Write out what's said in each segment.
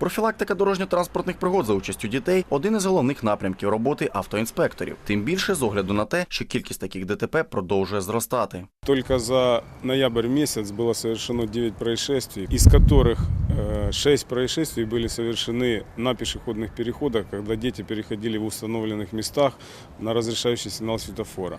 Профілактика дорожньо-транспортних пригод за участю дітей один із головних напрямків роботи автоінспекторів. Тим більше з огляду на те, що кількість таких ДТП продовжує зростати. Только за ноябрь месяц было совершено 9 происшествий, из которых 6 происшествий были совершены на пешеходных переходах, когда дети переходили в установленных местах на разрешающий сигнал светофора.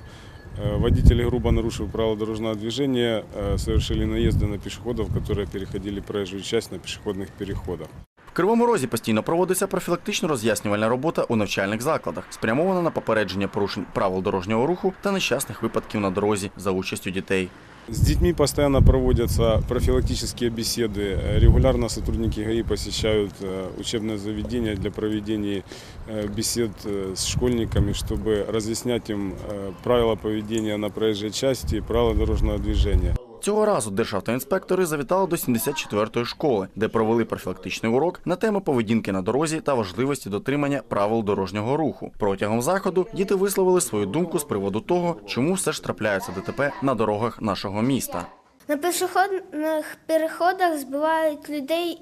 Э, Водители, грубо нарушив правила дорожного движения, э, совершили наезды на пешеходов, которые переходили проезжую часть на пешеходных переходах. В Кривому Розі постійно проводиться профілактично-роз'яснювальна робота у навчальних закладах, спрямована на попередження порушень правил дорожнього руху та нещасних випадків на дорозі за участю дітей. С детьми постоянно проводятся профилактические беседы. Э, Регулярно сотрудники ГАИ посещают э, учебное заведение для проведения э, бесед э, с школьниками, чтобы разъяснять им э, правила поведения на проезжей части и правила дорожного движения. Цього разу державтоінспектори завітали до 74-ї школи, де провели профілактичний урок на тему поведінки на дорозі та важливості дотримання правил дорожнього руху. Протягом заходу діти висловили свою думку з приводу того, чому все ж трапляється ДТП на дорогах нашого міста. На пішохідних переходах збивають людей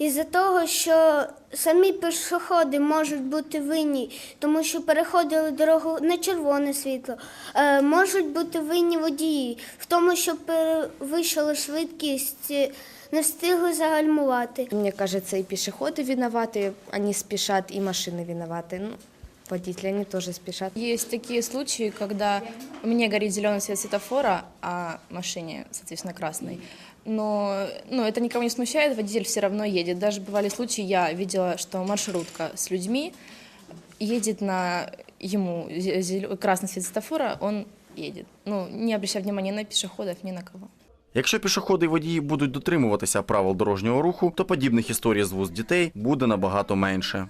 із-за того, що самі пішоходи можуть бути винні, тому що переходили дорогу на червоне світло. Е, Можуть бути винні водії в тому, що перевищили швидкість, е, не встигли загальмувати. Мне кажется, и пешеходы виноваты, они спешат, и машины виноваты. Ну, водители, они тоже спешат. Есть такие случаи, когда у меня горит зеленый свет светофора, а машине, соответственно, красный. Но ну, это никого не смущает, водитель все равно едет. Даже бывали случаи, я видела, что маршрутка с людьми едет на ему зе- зелё- красный свет светофора, он едет. Ну, не обращая внимания на пешеходов, ни на кого. Якщо пішоходи і водії будуть дотримуватися правил дорожнього руху, то подібних історій з вуст дітей буде набагато менше.